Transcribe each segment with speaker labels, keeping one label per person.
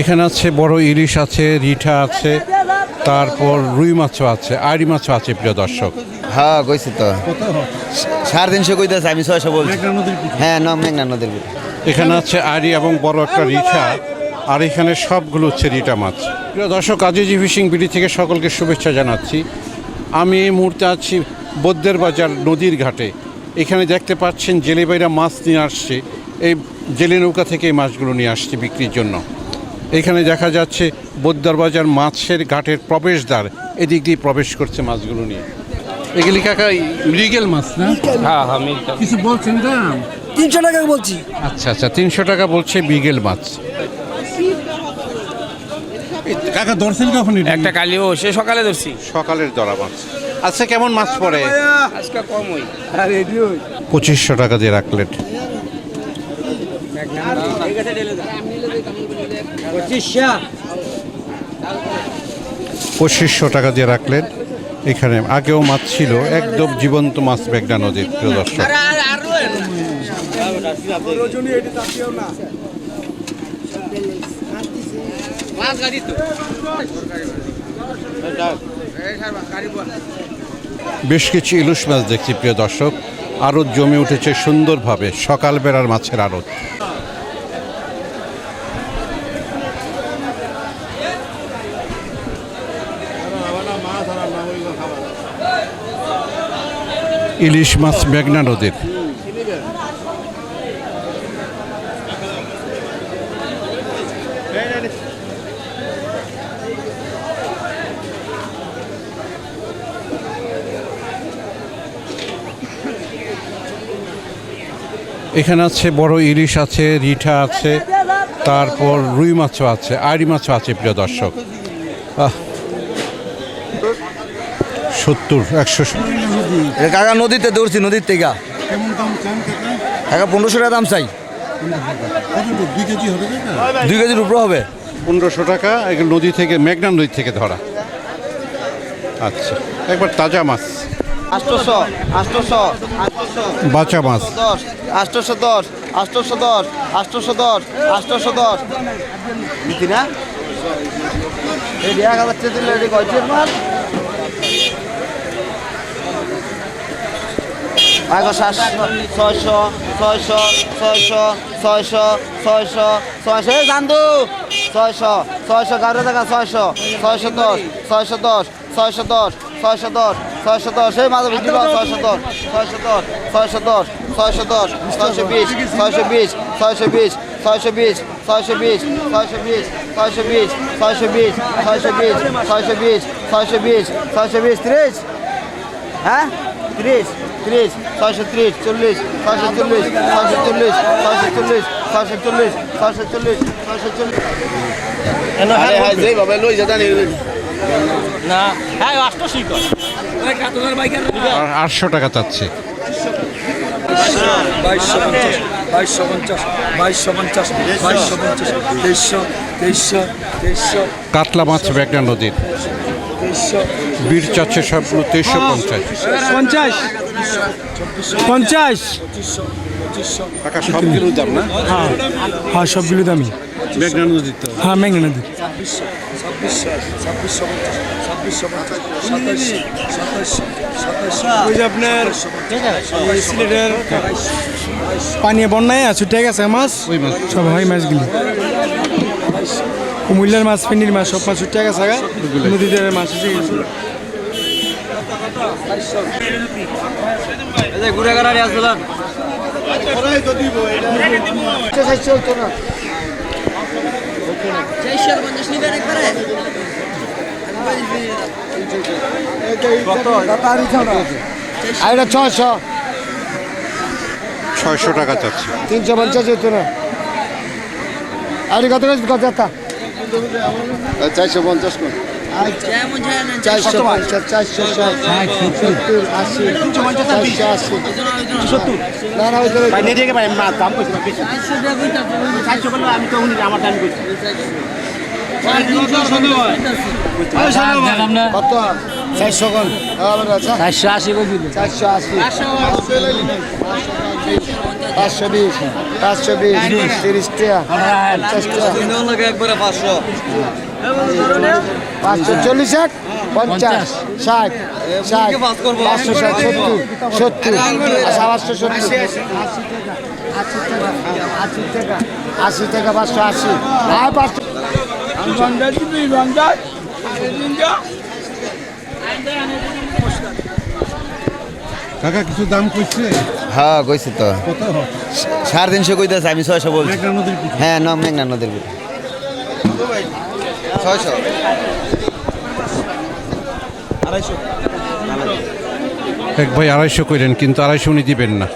Speaker 1: এখানে আছে বড় ইলিশ আছে রিঠা আছে তারপর রুই মাছও আছে আড়ি মাছও আছে প্রিয় দর্শক।
Speaker 2: হ্যাঁ কইছি তো। সাড়ে তিনশো কইতেছে আমি ছয়শো বলছি। হ্যাঁ ন মেঘনা নদীর
Speaker 1: এখানে আছে আড়ি এবং বড় একটা রিঠা আর এখানে সবগুলো হচ্ছে রিটা মাছ। প্রিয় দর্শক আজিজি ফিশিং বিডি থেকে সকলকে শুভেচ্ছা জানাচ্ছি। আমি এই মুহূর্তে আছি বদ্যের বাজার নদীর ঘাটে। এখানে দেখতে পাচ্ছেন জেলেবাইরা মাছ নিয়ে আসছে এই জেলে নৌকা থেকে এই মাছগুলো নিয়ে আসছে বিক্রির জন্য। এখানে দেখা যাচ্ছে বদ্যার বাজার মাছের ঘাটের প্রবেশদ্বার। এদিক দিয়ে প্রবেশ করছে মাছগুলো নিয়ে। এগুলি কাকা মৃগেল মাছ না?
Speaker 3: হ্যাঁ হ্যাঁ
Speaker 1: কিছু বলছেন দাম
Speaker 4: তিনশো টাকা বলছি।
Speaker 1: আচ্ছা আচ্ছা তিনশো টাকা বলছে বিগেল মাছ। কাকা ধরছেন কখন?
Speaker 3: একটা কালিও সে সকালে ধরছি।
Speaker 1: সকালের ধরা মাছ। আচ্ছা কেমন মাছ পড়ে?
Speaker 3: আজকে কম ওই।
Speaker 1: পঁচিশশো টাকা দিয়ে রাখলেন পঁচিশশো। টাকা দিয়ে রাখলেন। এখানে আগেও মাছ ছিল একদম জীবন্ত মাছ মেঘনা নদীর প্রিয় দর্শক। বেশ কিছু ইলুশ মাছ দেখছি প্রিয় দর্শক। আড়ত জমে উঠেছে সুন্দরভাবে সকাল বেড়ার মাছের আড়ত। ইলিশ মাছ মেঘনা নদীর। এখানে আছে বড় ইলিশ আছে, রিঠা আছে, তারপর রুই মাছও আছে আড়ি মাছও আছে, প্রিয় দর্শক। সত্তর, একশো
Speaker 2: কাকা নদীতে দৌড়ছি নদীর থেকে। কাকা? পনেরোশো টাকা দাম চাই। দুই কেজির উপরে হবে।
Speaker 1: পনেরোশো টাকা নদী থেকে মেঘনা নদী থেকে ধরা। আচ্ছা একবার তাজা মাছ।
Speaker 2: আষ্টশো আষ্টশো
Speaker 1: বাঁচা মাছ।
Speaker 2: দশ আষ্টশো দশ আষ্টশো দশ আষ্টশো দশ আষ্টশো দশ। না এই এক হাজার দিলে আগো সাতশো ছয়শো ছয়শো ছয়শো ছয়শো ছয়শো ছয়শো এই জান্দু ছয়শো ছয়শো গারো টাকা ছয়শো ছয়শো দশ ছয়শো দশ ছয়শো দশ ছয়শো দশ ছয়শো দশ এই মাধব দিল ছয়শো দশ ছয়শো দশ ছয়শো দশ ছয়শো দশ ছয়শো বিশ ছয়শো বিশ ছয়শো বিশ ছয়শো বিশ ছয়শো বিশ ছয়শো বিশ ছয়শো বিশ ছয়শো বিশ ছয়শো বিশ ছয়শো বিশ ছয়শো বিশ ছয়শো বিশ ত্রিশ হ্যাঁ? ত্রিশ ত্রিশ ছয়শো ত্রিশ চল্লিশ ছয়শো চল্লিশ ছয়শো চল্লিশ ছয়শো চল্লিশ ছয়শো চল্লিশ ছয়শো চল্লিশ ছয়শো চল্লিশ।
Speaker 3: না হ্যাঁ কাতলার বাইকের
Speaker 1: আর আটশো টাকা চাচ্ছে।
Speaker 5: বাইশশো পঞ্চাশ বাইশশো পঞ্চাশ বাইশশো পঞ্চাশ বাইশশো পঞ্চাশ তেইশশো তেইশশো তেইশশো।
Speaker 1: কাতলা মাছ মেঘনা নদীর? বীর চাচ্ছে স্বপ্ন তেইশশো হ্যাঁ।
Speaker 5: পঞ্চাশ। পঞ্চাশ।
Speaker 1: পঞ্চাশ।
Speaker 5: হ্যাঁ। সবগুলো
Speaker 1: মেঘনা
Speaker 5: হ্যাঁ, হ্যাঁ আপনার পানি বন্যায় আছে ঠিক
Speaker 1: আছে মাছ?
Speaker 5: সব হয় মাছগুলি কুমিল্লার মাছ ফেন্ডির মাছ সব মাছ ছুটে গেছে গা। নদীতে মাছ এসে গেছে।
Speaker 4: ছশো
Speaker 1: ছয়শো। টাকা চাচ্ছে।
Speaker 4: তিনশো পঞ্চাশ হতো না। আর কত কত কত
Speaker 2: চারশো পঞ্চাশ কোন
Speaker 4: চারশো পঞ্চাশ চারশো ষাট সত্তর আশি চারশো আশি। সত্তর না না ওই কত? চারশো কোন চারশো আশি চারশো আশি। পাঁচশো বিশ পাঁচশো বিশ, তিরিশ টাকা, পঞ্চাশ পাঁচশো চল্লিশ এক পঞ্চাশ, ষাট ষাট, পাঁচশো ষাট, সত্তর সত্তর আচ্ছা পাঁচশো সত্তর। আশি টাকা, পাঁচশো আশি। আর পাঁচশো।
Speaker 1: কাকা, কিছু দাম কইছে?
Speaker 2: হ্যাঁ কইছি তো।
Speaker 1: কত
Speaker 2: সাড়ে তিনশো কইতেছে আমি ছয়শো বলছি।
Speaker 1: পিঠে।
Speaker 2: হ্যাঁ ন মেঘনা নদীর বুড়ি ছয়শো।
Speaker 1: এক ভাই আড়াইশো কইলেন কিন্তু আড়াইশো উনি দিবেন না।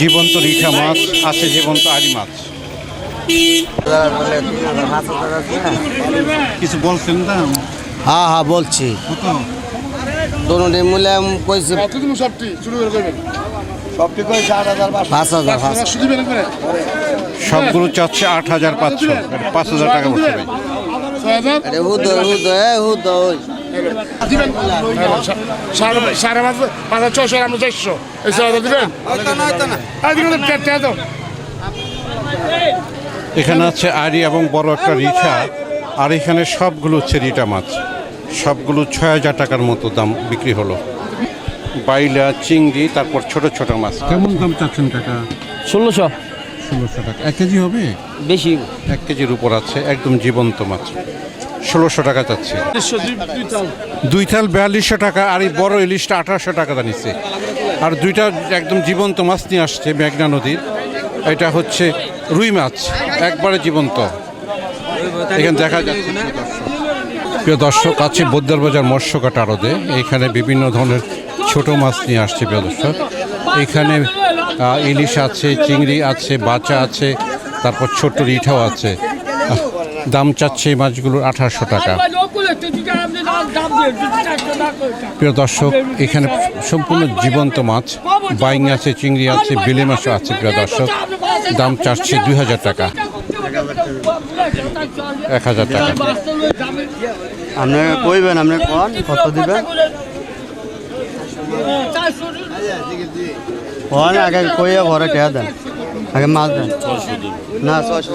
Speaker 1: জীবন্ত রিঠা মাছ আছে জীবন্ত আড়ি মাছ। কিছু বলছেন
Speaker 2: হ্যাঁ হ্যাঁ বলছি।
Speaker 1: কত?
Speaker 2: দোনো কইছে পাঁচ হাজার পাঁচ
Speaker 1: সবগুলো চাচ্ছে আট হাজার পাঁচশো। পাঁচ হাজার টাকা বলছে
Speaker 6: সাড়ে পাঁচ পাঁচ হাজার ছশো আমরা চারশো এই দিবেন
Speaker 1: এখানে আছে আড়ি এবং বড় একটা রিঠা আর এখানে সবগুলো হচ্ছে রিটা মাছ। সবগুলো ছয় হাজার টাকার মতো দাম বিক্রি হলো। বাইলা চিংড়ি তারপর ছোট ছোট মাছ। কেমন দাম চাচ্ছেন টাকা
Speaker 3: ষোলোশো।
Speaker 1: ষোলোশো টাকা। এক কেজি হবে?
Speaker 3: বেশি।
Speaker 1: এক কেজির উপর আছে একদম জীবন্ত মাছ। ষোলোশো টাকা চাচ্ছে। দুই থাল বিয়াল্লিশশো টাকা, আর এই বড় ইলিশটা আঠারোশো টাকা দানিছে আর দুইটা একদম জীবন্ত মাছ নিয়ে আসছে মেঘনা নদীর। এটা হচ্ছে রুই মাছ, একবারে জীবন্ত। এখানে দেখা যাচ্ছে প্রিয় দর্শক। আছে বদ্দার বাজার মৎস্য কাটা আড়তে। এখানে বিভিন্ন ধরনের ছোট মাছ নিয়ে আসছে প্রিয় দর্শক। এখানে ইলিশ আছে, চিংড়ি আছে বাচা আছে, তারপর ছোট রিঠাও আছে। দাম চাচ্ছে এই মাছগুলোর আঠারোশো টাকা। প্রিয় দর্শক এখানে সম্পূর্ণ জীবন্ত মাছ। বাইং আছে চিংড়ি আছে বেলে মাছও আছে প্রিয় দর্শক। দাম চাচ্ছে দুই হাজার টাকা। এক হাজার টাকা।
Speaker 2: আপনি কইবেন আপনি কোন? কত দিবেন? কোন আগে কইয়া ভরে টেয়া দেন। আগে মাছ দেন। না ছয়শো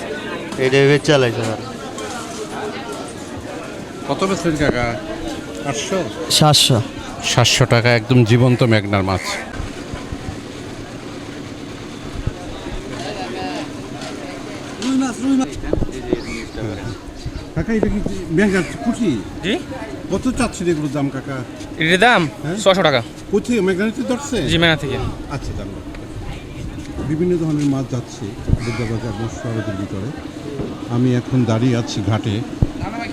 Speaker 2: এটা- এইটা চালাইছে স্যার।
Speaker 1: কত বেচলেন কাকা? আটশো
Speaker 2: সাতশো।
Speaker 1: সাতশো টাকা একদম জীবন্ত মেঘনার মাছ। কাকা এটা কি মেঘনার পুঁটি
Speaker 3: জি।
Speaker 1: কত চাচ্ছেন এগুলোর দাম কাকা?
Speaker 3: এটির দাম
Speaker 1: হ্যাঁ?
Speaker 3: ছশো টাকা।
Speaker 1: কোথায় মেঘনাতে ধরছে?
Speaker 3: জি থেকে।
Speaker 1: আচ্ছা জানব বিভিন্ন ধরনের মাছ যাচ্ছে। মৎস্যদের ভিতরে আমি এখন দাঁড়িয়ে আছি ঘাটে।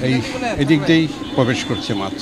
Speaker 1: এই এদিক দিয়েই প্রবেশ করছে মাছ।